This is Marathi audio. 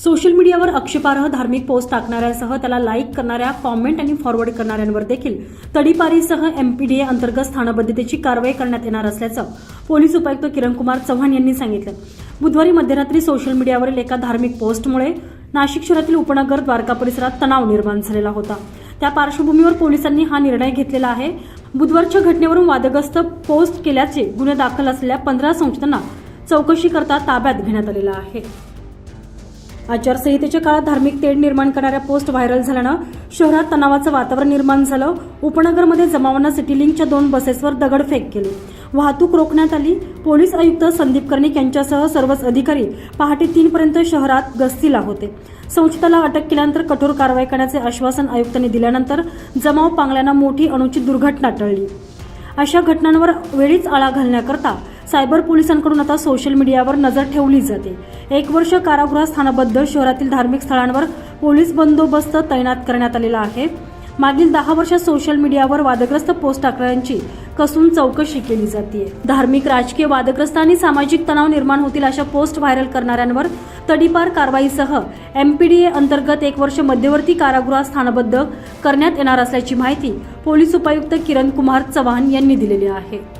सोशल मीडियावर आक्षेपार्ह धार्मिक पोस्ट टाकणाऱ्यासह त्याला लाईक करणाऱ्या कॉमेंट आणि फॉरवर्ड करणाऱ्यांवर देखील तडीपारीसह एमपीडीए अंतर्गत स्थानबद्धतेची कारवाई करण्यात येणार असल्याचं पोलीस उपायुक्त किरणकुमार चव्हाण यांनी सांगितलं. बुधवारी मध्यरात्री सोशल मीडियावरील एका धार्मिक पोस्टमुळे नाशिक शहरातील उपनगर द्वारका परिसरात तणाव निर्माण झालेला होता. त्या पार्श्वभूमीवर पोलिसांनी हा निर्णय घेतलेला आहे. बुधवारच्या घटनेवरून वादग्रस्त पोस्ट केल्याचे गुन्हे दाखल असलेल्या पंधरा संस्थांना चौकशी करता ताब्यात घेण्यात आलेला आहे. आचारसंहितेच्या काळात धार्मिक तेढ निर्माण करणाऱ्या पोस्ट व्हायरल झाल्यानं शहरात तणावाचं वातावरण निर्माण झालं. उपनगरमध्ये जमावानं सिटीलिंकच्या दोन बसेसवर दगडफेक केली. वाहतूक रोखण्यात आली. पोलीस आयुक्त संदीप कर्णिक यांच्यासह सर्वच अधिकारी पहाटे तीनपर्यंत शहरात गस्तीला होते. संशयिताला अटक केल्यानंतर कठोर कारवाई करण्याचे आश्वासन आयुक्तांनी दिल्यानंतर जमाव पांगल्यानं मोठी अणुची दुर्घटना टळली. अशा घटनांवर वेळीच आळा घालण्याकरता सायबर पोलिसांकडून आता सोशल मीडियावर नजर ठेवली जाते. एक वर्ष कारागृहात स्थानाबद्दल शहरातील धार्मिक स्थळांवर पोलीस बंदोबस्त तैनात करण्यात आलेला आहे. मागील दहा वर्षात सोशल मीडियावर वादग्रस्त पोस्ट टाकणाऱ्यांची कसून चौकशी केली जाते धार्मिक राजकीय वादग्रस्त आणि सामाजिक तणाव निर्माण होतील अशा पोस्ट व्हायरल करणाऱ्यांवर तडीपार कारवाईसह एम पी डी ए अंतर्गत एक वर्ष मध्यवर्ती कारागृहात स्थानबद्ध करण्यात येणार असल्याची माहिती पोलीस उपायुक्त किरण कुमार चव्हाण यांनी दिलेली आहे.